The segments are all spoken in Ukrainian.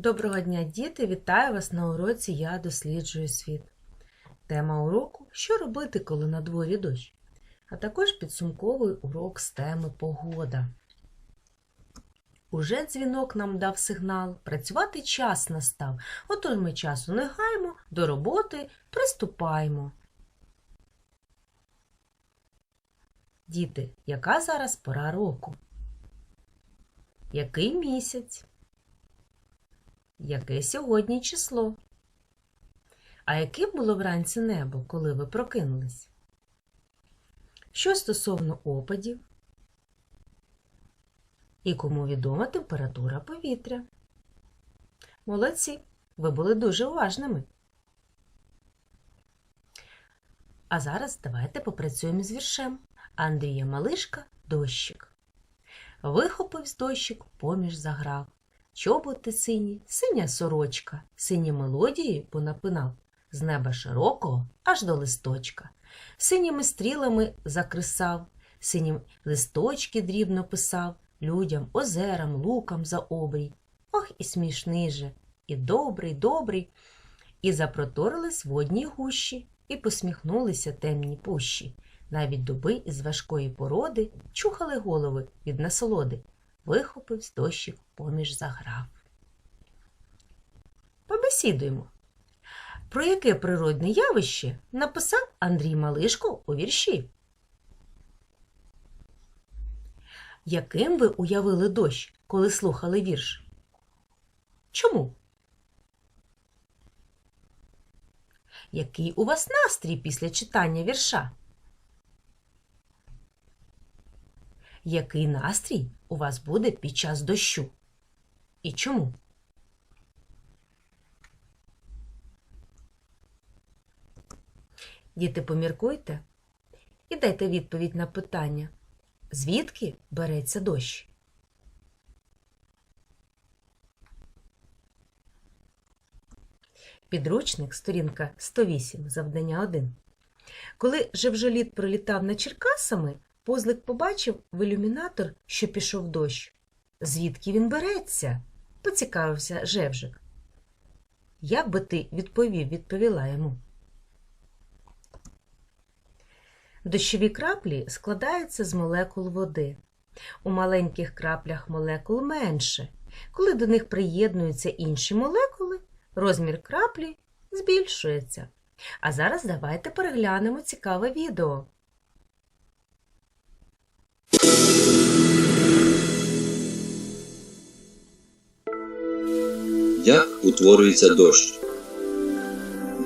Доброго дня, діти! Вітаю вас на уроці Я досліджую світ. Тема уроку Що робити, коли на дворі дощ? А також підсумковий урок з теми Погода. Уже дзвінок нам дав сигнал, працювати час настав. Отож ми часу не гаємо, до роботи приступаємо. Діти, яка зараз пора року? Який місяць? Яке сьогодні число? А яким було вранці небо, коли ви прокинулись? Що стосовно опадів? І кому відома температура повітря? Молодці, ви були дуже уважними. А зараз давайте попрацюємо з віршем. Андрія Малишка дощик. Вихопив з дощик, поміж заграв. Чоботи сині, синя сорочка, сині мелодії понапинав з неба широкого аж до листочка. Синіми стрілами закресав, синім листочки дрібно писав, людям, озерам, лукам за обрій. Ох, і смішний же, і добрий, добрий. І запроторились водні гущі, і посміхнулися темні пущі. Навіть дуби із важкої породи чухали голови від насолоди вихопив з дощик поміж заграв. Побесідуємо. Про яке природне явище написав Андрій Малишко у вірші? Яким ви уявили дощ, коли слухали вірш? Чому? Який у вас настрій після читання вірша? Який настрій у вас буде під час дощу? І чому? Діти, поміркуйте і дайте відповідь на питання, звідки береться дощ? Підручник, сторінка 108, завдання 1. Коли жевжоліт пролітав над Черкасами, Позлик побачив в ілюмінатор, що пішов дощ. Звідки він береться? поцікавився Жевжик. Як би ти відповів, відповіла йому. Дощові краплі складаються з молекул води. У маленьких краплях молекул менше. Коли до них приєднуються інші молекули, розмір краплі збільшується. А зараз давайте переглянемо цікаве відео. Як утворюється дощ?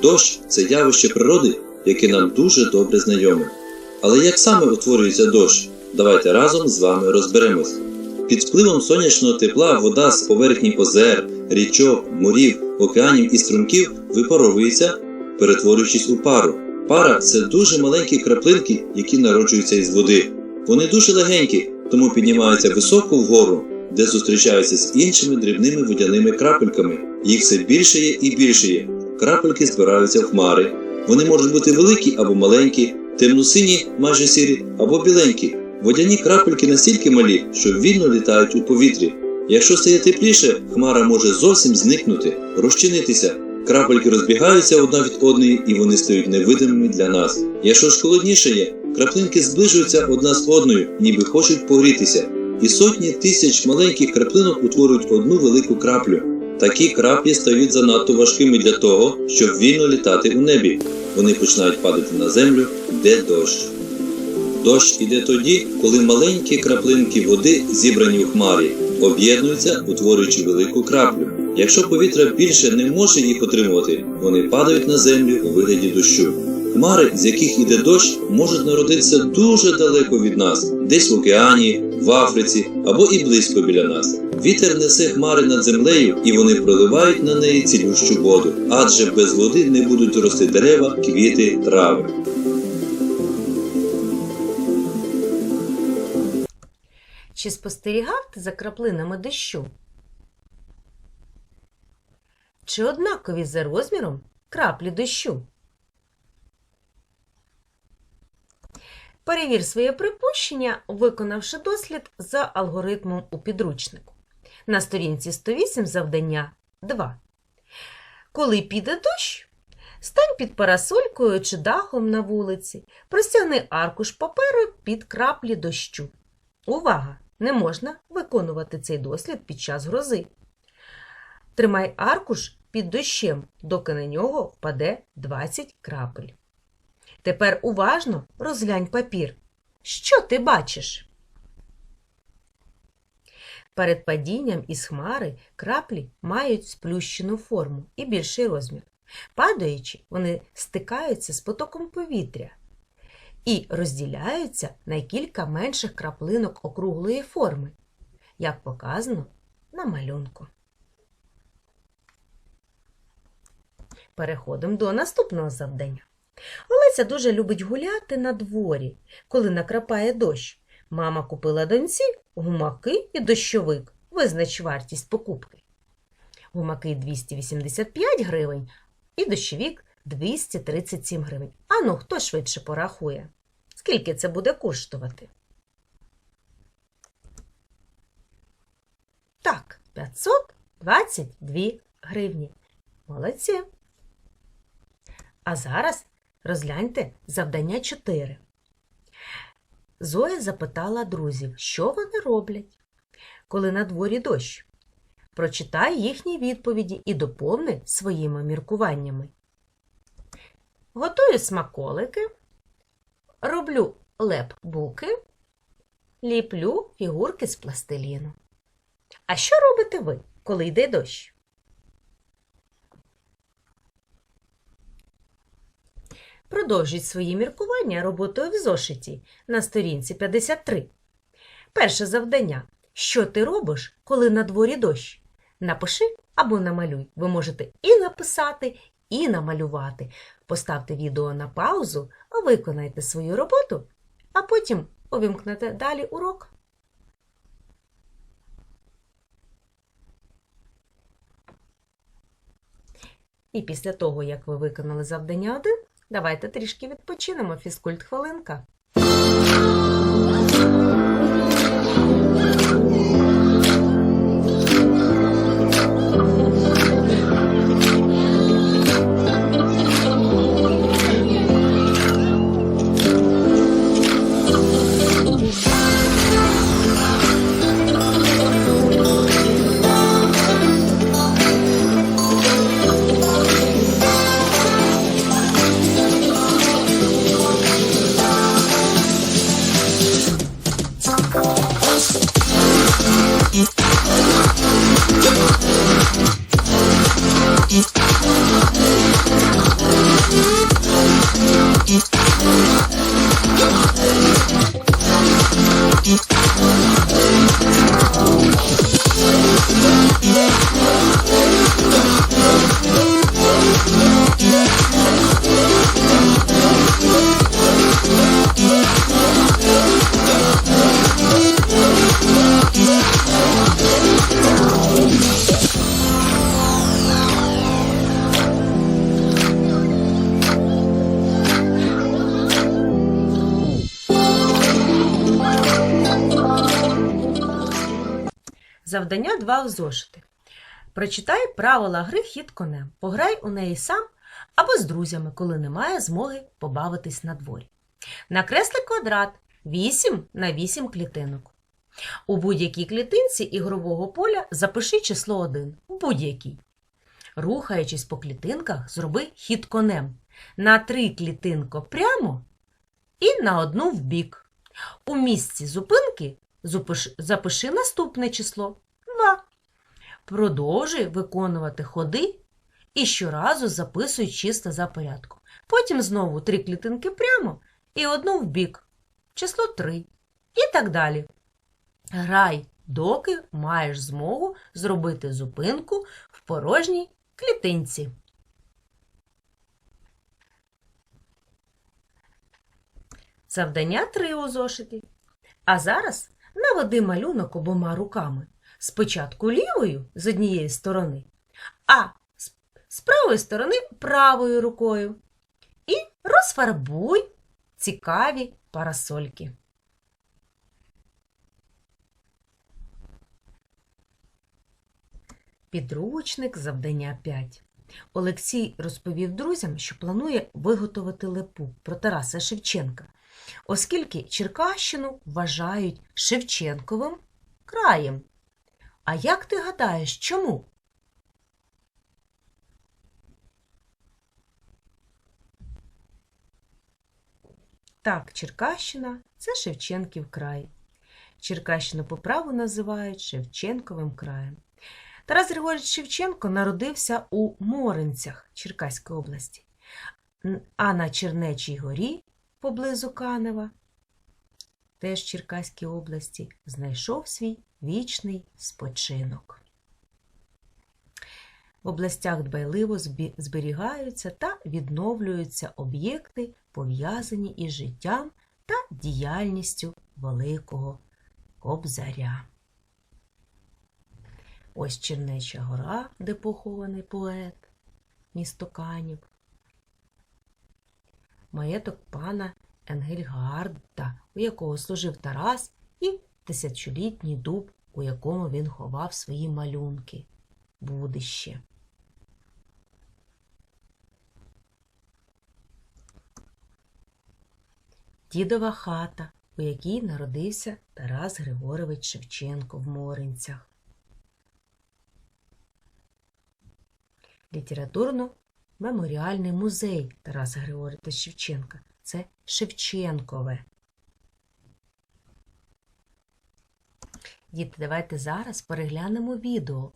Дощ це явище природи, яке нам дуже добре знайоме. Але як саме утворюється дощ? Давайте разом з вами розберемось. Під впливом сонячного тепла вода з поверхні озер, річок, морів, океанів і струмків випаровується, перетворюючись у пару. Пара це дуже маленькі краплинки, які народжуються із води. Вони дуже легенькі, тому піднімаються високо вгору, де зустрічаються з іншими дрібними водяними крапельками. Їх все більше є і більше є. Крапельки збираються в хмари. Вони можуть бути великі або маленькі, темно-сині, майже сірі або біленькі. Водяні крапельки настільки малі, що вільно літають у повітрі. Якщо стає тепліше, хмара може зовсім зникнути, розчинитися. Крапельки розбігаються одна від одної і вони стають невидимими для нас. Якщо ж холодніше є, краплинки зближуються одна з одною, ніби хочуть погрітися. І сотні тисяч маленьких краплинок утворюють одну велику краплю. Такі краплі стають занадто важкими для того, щоб вільно літати у небі. Вони починають падати на землю, де дощ. Дощ іде тоді, коли маленькі краплинки води, зібрані у хмарі, об'єднуються, утворюючи велику краплю. Якщо повітря більше не може їх отримувати, вони падають на землю у вигляді дощу. Хмари, з яких іде дощ, можуть народитися дуже далеко від нас, десь в океані, в Африці або і близько біля нас. Вітер несе хмари над землею, і вони проливають на неї цілющу воду, адже без води не будуть рости дерева, квіти, трави. Чи спостерігав ти за краплинами дощу? Чи однакові за розміром краплі дощу? Перевір своє припущення, виконавши дослід за алгоритмом у підручнику. На сторінці 108 завдання 2. Коли піде дощ, стань під парасолькою чи дахом на вулиці, простягни аркуш паперу під краплі дощу. Увага! Не можна виконувати цей дослід під час грози. Тримай аркуш під дощем, доки на нього впаде 20 крапель. Тепер уважно розглянь папір. Що ти бачиш? Перед падінням із хмари краплі мають сплющену форму і більший розмір. Падаючи, вони стикаються з потоком повітря і розділяються на кілька менших краплинок округлої форми, як показано на малюнку. Переходимо до наступного завдання. Олеся дуже любить гуляти на дворі, коли накрапає дощ. Мама купила доньці гумаки і дощовик. Визнач вартість покупки. Гумаки 285 гривень і дощовик 237 гривень. Ану, хто швидше порахує? Скільки це буде коштувати? Так, 522 гривні. Молодці. А зараз розгляньте завдання 4. Зоя запитала друзів, що вони роблять, коли на дворі дощ. Прочитай їхні відповіді і доповни своїми міркуваннями. Готую смаколики, роблю лепбуки, ліплю фігурки з пластиліну. А що робите ви, коли йде дощ? Продовжіть свої міркування роботою в зошиті на сторінці 53. Перше завдання. Що ти робиш, коли на дворі дощ? Напиши або намалюй. Ви можете і написати, і намалювати. Поставте відео на паузу, виконайте свою роботу, а потім увімкнете далі урок. І після того, як ви виконали завдання 1, давайте трішки відпочинемо фізкульт хвилинка. 2 в зошити. Прочитай правила гри хід конем. Пограй у неї сам або з друзями, коли немає змоги побавитись на дворі. Накресли квадрат 8 на 8 клітинок. У будь-якій клітинці ігрового поля запиши число 1. Будь-якій. Рухаючись по клітинках, зроби хід конем. На три клітинко прямо і на одну вбік. У місці зупинки запиши наступне число 2. Продовжуй виконувати ходи і щоразу записуй чисто за порядком. Потім знову три клітинки прямо і одну вбік. Число 3. І так далі. Грай, доки маєш змогу зробити зупинку в порожній клітинці. Завдання 3 у зошиті. А зараз наведи малюнок обома руками. Спочатку лівою з однієї сторони, а з- правої сторони правою рукою. І розфарбуй цікаві парасольки. Підручник завдання 5. Олексій розповів друзям, що планує виготовити лепу про Тараса Шевченка, оскільки Черкащину вважають Шевченковим краєм. А як ти гадаєш, чому? Так, Черкащина це Шевченків край. Черкащину по праву називають Шевченковим краєм. Тарас Григорович Шевченко народився у Моринцях Черкаської області, а на Чернечій горі поблизу Канева, теж Черкаській області, знайшов свій вічний спочинок. В областях дбайливо зберігаються та відновлюються об'єкти, пов'язані із життям та діяльністю Великого Кобзаря. Ось Чернеча гора, де похований поет, місто Канів. Маєток пана Енгельгарда, у якого служив Тарас, і тисячолітній дуб, у якому він ховав свої малюнки. Будище. Дідова хата, у якій народився Тарас Григорович Шевченко в Моринцях. Літературно-меморіальний музей Тараса Григоровича Шевченка. Це Шевченкове. Діти, давайте зараз переглянемо відео,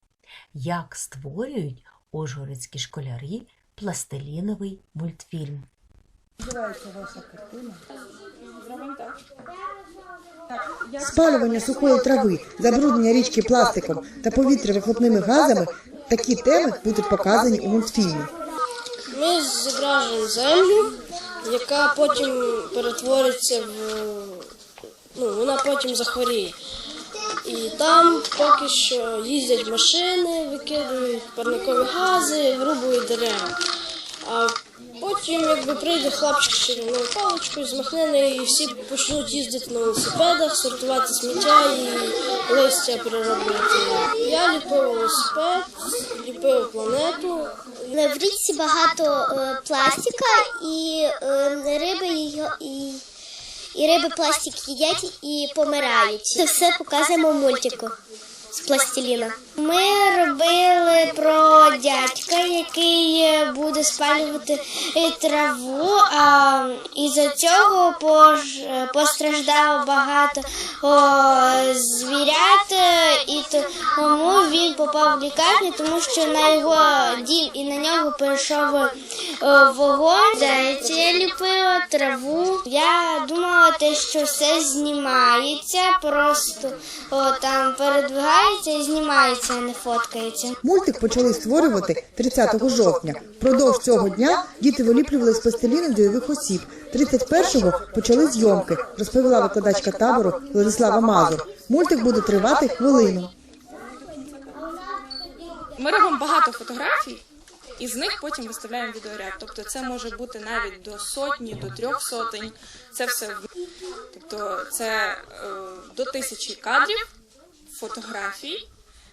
як створюють ужгородські школярі пластиліновий мультфільм. Називається ваша картина. Спалювання сухої трави, забруднення річки пластиком та повітря вихлопними газами такі теми будуть показані у мультфільмі. Ми зображуємо землю, яка потім перетвориться в. Ну, вона потім захворіє. І там поки що їздять машини, викидують парникові гази, вирубують дерева. А потім, якби прийде хлопчик з чарівною паличкою, змахне нею, і всі почнуть їздити на велосипедах, сортувати сміття і листя переробляти. Я ліпив велосипед, ліпив планету, В річці багато е, пластика, і е, риби і, і риби пластик їдять і помирають. Це все показуємо в мультику з пластиліна. Ми робили про дядька, який е, буде спалювати е, траву, а із-за цього пож, е, постраждало багато звірят, і тому він попав в лікарню, тому що на його дім і на нього перейшов вогонь. Зайця я ліпила траву. Я думала, те, що все знімається, просто о, там передвигається і знімається, а не фоткається. Мультик почали створювати 30 жовтня. Впродовж цього дня діти виліплювали з пластиліну дійових осіб. 31-го почали зйомки, розповіла викладачка табору Владислава Мазур. Мультик буде тривати хвилину. Ми робимо багато фотографій, і з них потім виставляємо відеоряд. Тобто це може бути навіть до сотні, до трьох сотень. Це все тобто це е, до тисячі кадрів, фотографій,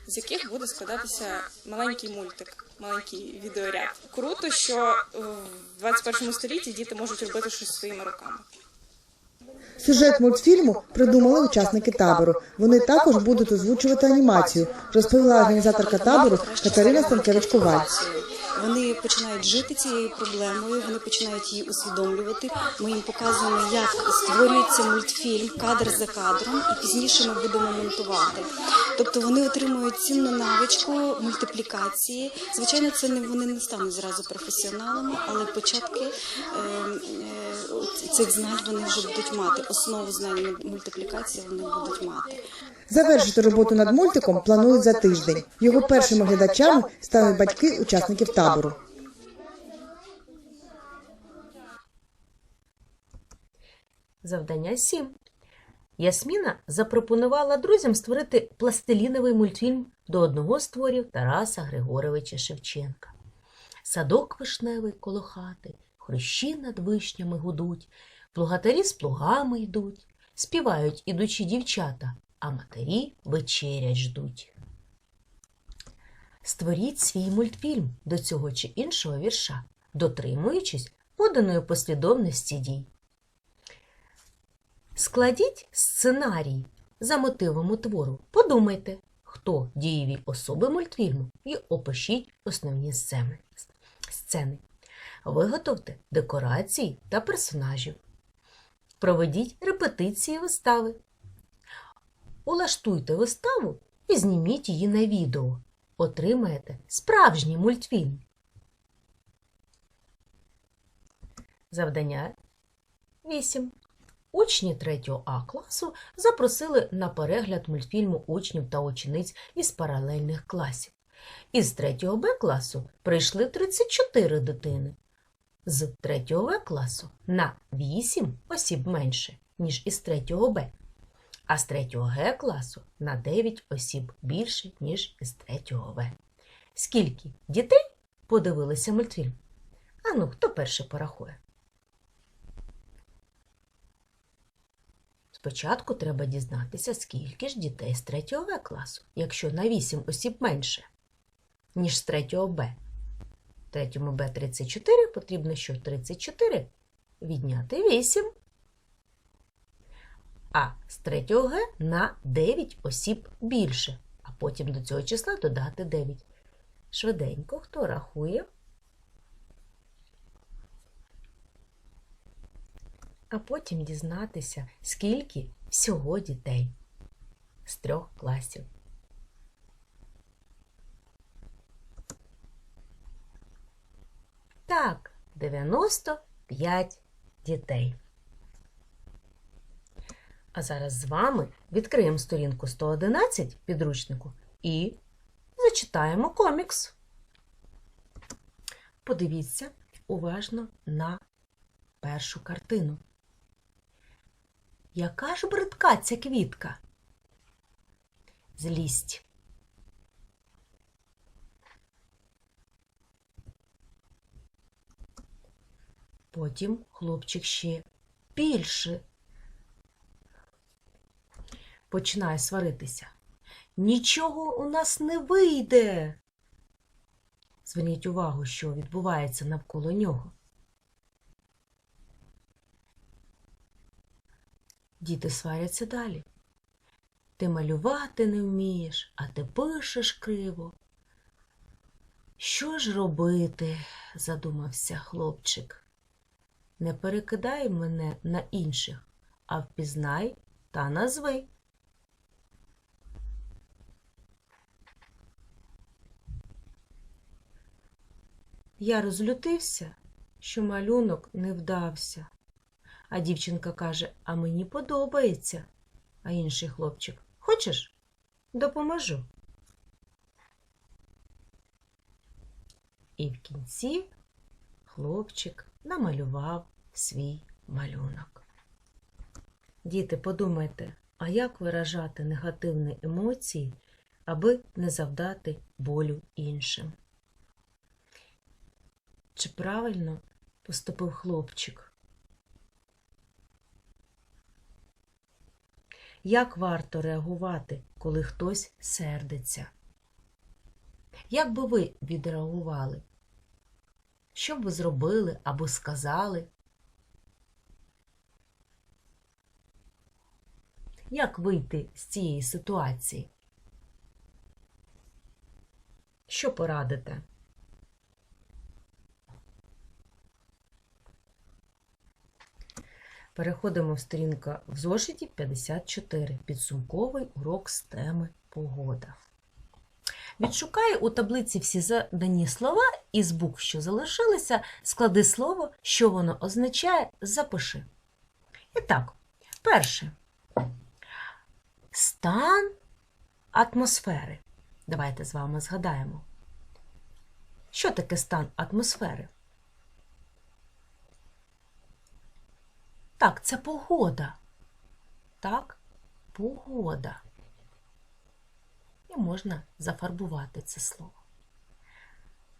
з яких буде складатися маленький мультик, маленький відеоряд. Круто, що в 21 столітті діти можуть робити щось своїми руками. Сюжет мультфільму придумали учасники табору. Вони також будуть озвучувати анімацію, розповіла організаторка табору Катерина станкевич коваль Вони починають жити цією проблемою, вони починають її усвідомлювати. Ми їм показуємо, як створюється мультфільм кадр за кадром, і пізніше ми будемо монтувати. Тобто вони отримують цінну навичку мультиплікації. Звичайно, це не вони не стануть зразу професіоналами, але початки е, е, цих знань вони вже будуть мати. Основу знань мультиплікації вони будуть мати. Завершити роботу над мультиком планують за тиждень. Його першими глядачами стануть батьки учасників табору. Завдання 7. Ясміна запропонувала друзям створити пластиліновий мультфільм до одного з творів Тараса Григоровича Шевченка. Садок вишневий коло хати, хрущі над вишнями гудуть, плугатарі з плугами йдуть, співають ідучі дівчата, а матері вечерять ждуть. Створіть свій мультфільм до цього чи іншого вірша, дотримуючись поданої послідовності дій. Складіть сценарій за мотивами твору. Подумайте, хто дієві особи мультфільму і опишіть основні сцени. Виготовте декорації та персонажів. Проведіть репетиції вистави. Улаштуйте виставу і зніміть її на відео. Отримаєте справжній мультфільм. Завдання 8. Учні 3 А класу запросили на перегляд мультфільму учнів та учениць із паралельних класів. Із 3 Б класу прийшли 34 дитини. З 3 В класу на 8 осіб менше, ніж із 3 Б, а з 3 Г класу на 9 осіб більше, ніж із 3 В. Скільки дітей подивилися мультфільм? Ану, хто перший порахує? Спочатку треба дізнатися, скільки ж дітей з 3 В класу, якщо на 8 осіб менше, ніж з 3 Б. В 3 Б 34 потрібно що 34 відняти 8. А з 3 Г на 9 осіб більше, а потім до цього числа додати 9. Швиденько, хто рахує? а потім дізнатися, скільки всього дітей з трьох класів. Так, 95 дітей. А зараз з вами відкриємо сторінку 111 підручнику і зачитаємо комікс. Подивіться уважно на першу картину. Яка ж бридка ця квітка? Злість. Потім хлопчик ще більше починає сваритися. Нічого у нас не вийде. Зверніть увагу, що відбувається навколо нього. Діти сваряться далі. Ти малювати не вмієш, а ти пишеш криво. Що ж робити? задумався хлопчик. Не перекидай мене на інших, а впізнай та назви. Я розлютився, що малюнок не вдався. А дівчинка каже, а мені подобається. А інший хлопчик, хочеш? Допоможу. І в кінці хлопчик намалював свій малюнок. Діти, подумайте, а як виражати негативні емоції, аби не завдати болю іншим? Чи правильно поступив хлопчик? Як варто реагувати, коли хтось сердиться? Як би ви відреагували? Що б ви зробили або сказали? Як вийти з цієї ситуації? Що порадите? Переходимо в сторінка в зошиті 54. Підсумковий урок з теми погода. Відшукай у таблиці всі задані слова із букв, що залишилися, склади слово, що воно означає, запиши. І так, перше. Стан атмосфери. Давайте з вами згадаємо. Що таке стан атмосфери? Так, це погода. Так, погода. І можна зафарбувати це слово.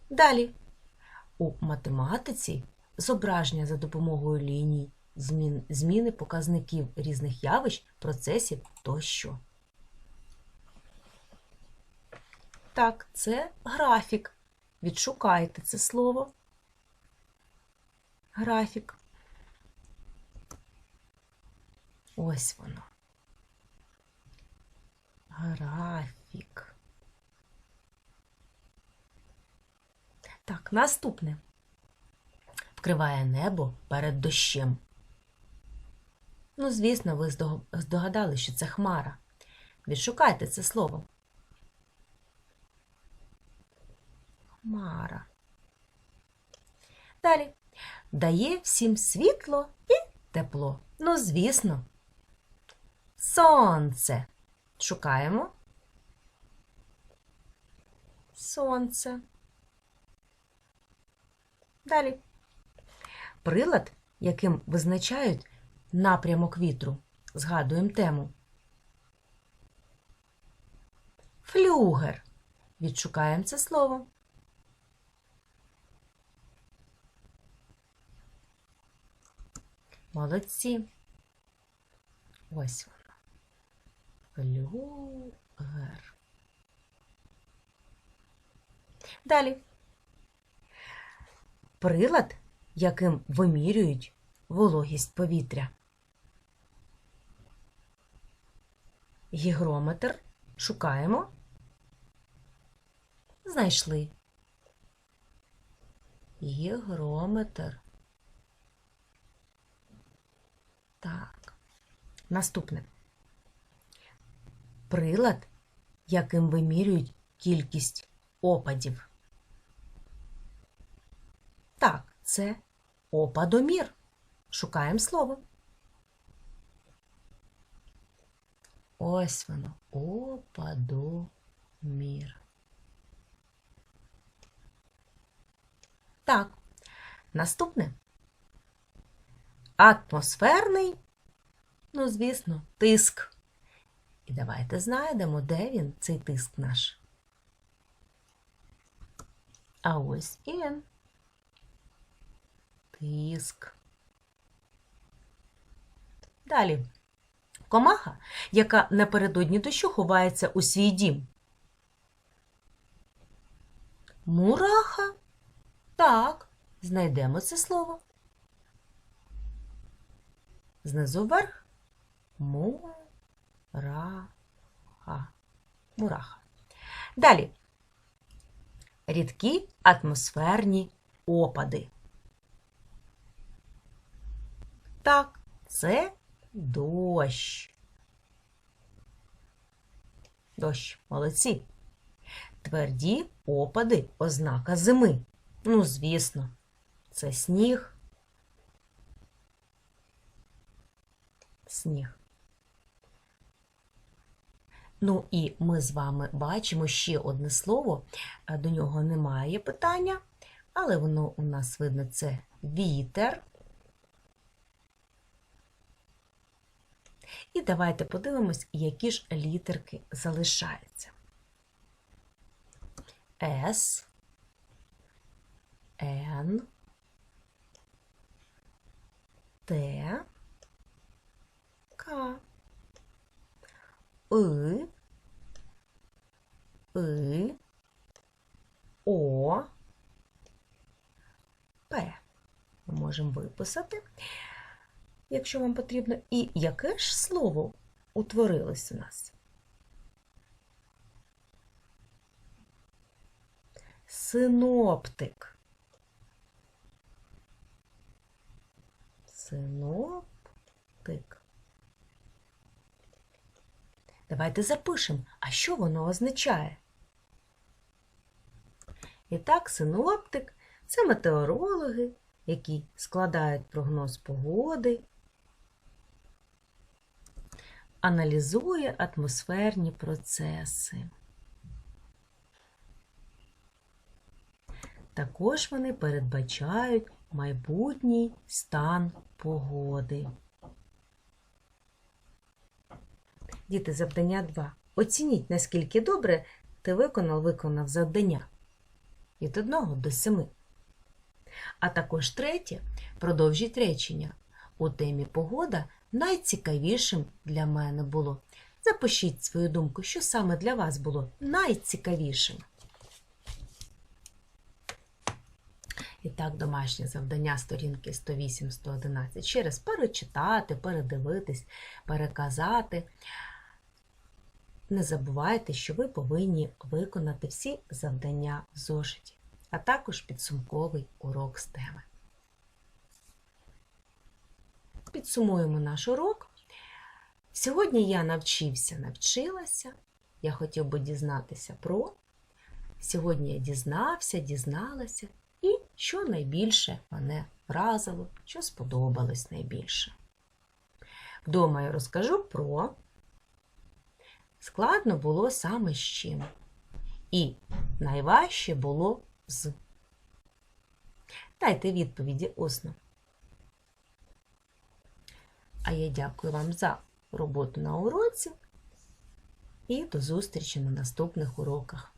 Далі. У математиці зображення за допомогою ліній, змін, зміни показників різних явищ, процесів тощо. Так, це графік. Відшукайте це слово. Графік. Ось воно. Графік. Так, наступне. Вкриває небо перед дощем. Ну, звісно, ви здогадали, що це хмара. Відшукайте це слово. Хмара. Далі. Дає всім світло і тепло. Ну, звісно. Сонце. Шукаємо. Сонце. Далі. Прилад, яким визначають напрямок вітру. Згадуємо тему. Флюгер. Відшукаємо це слово. Молодці. Ось воно. Флюгер. Далі. Прилад, яким вимірюють вологість повітря. Гігрометр. Шукаємо. Знайшли. Гігрометр. Так. Наступне. Прилад, яким вимірюють кількість опадів. Так, це опадомір. Шукаємо слово. Ось воно. Опадомір. Так. Наступне. Атмосферний, ну, звісно, тиск. І давайте знайдемо, де він, цей тиск наш. А ось і він. Тиск. Далі. Комаха, яка напередодні дощу ховається у свій дім. Мураха. Так, знайдемо це слово. Знизу вверх. Мураха. Мураха. Далі. Рідкі атмосферні опади. Так, це дощ. Дощ, молодці. Тверді опади ознака зими. Ну, звісно, це сніг. Сніг. Ну і ми з вами бачимо ще одне слово. Е, До нього немає питання, але воно у нас видно це вітер. І давайте подивимось, які ж літерки залишаються. С, Н, Т, К, И, И, О, П. Ми можемо виписати, якщо вам потрібно. І яке ж слово утворилось у нас? Синоптик. Синоптик. Давайте запишемо, а що воно означає. І так, синоптик це метеорологи, які складають прогноз погоди, аналізує атмосферні процеси. Також вони передбачають майбутній стан погоди. Діти, завдання 2. Оцініть, наскільки добре ти виконав, виконав завдання від 1 до 7. А також третє, продовжіть речення. У темі погода найцікавішим для мене було Запишіть свою думку, що саме для вас було найцікавішим. І так, домашнє завдання сторінки 108-111. Ще перечитати, передивитись, переказати. Не забувайте, що ви повинні виконати всі завдання в зошиті, а також підсумковий урок з теми. Підсумуємо наш урок. Сьогодні я навчився, навчилася. Я хотів би дізнатися про. Сьогодні я дізнався, дізналася, і що найбільше мене вразило, що сподобалось найбільше. Вдома я розкажу про. Складно було саме з чим. І найважче було з. Дайте відповіді усно. А я дякую вам за роботу на уроці і до зустрічі на наступних уроках.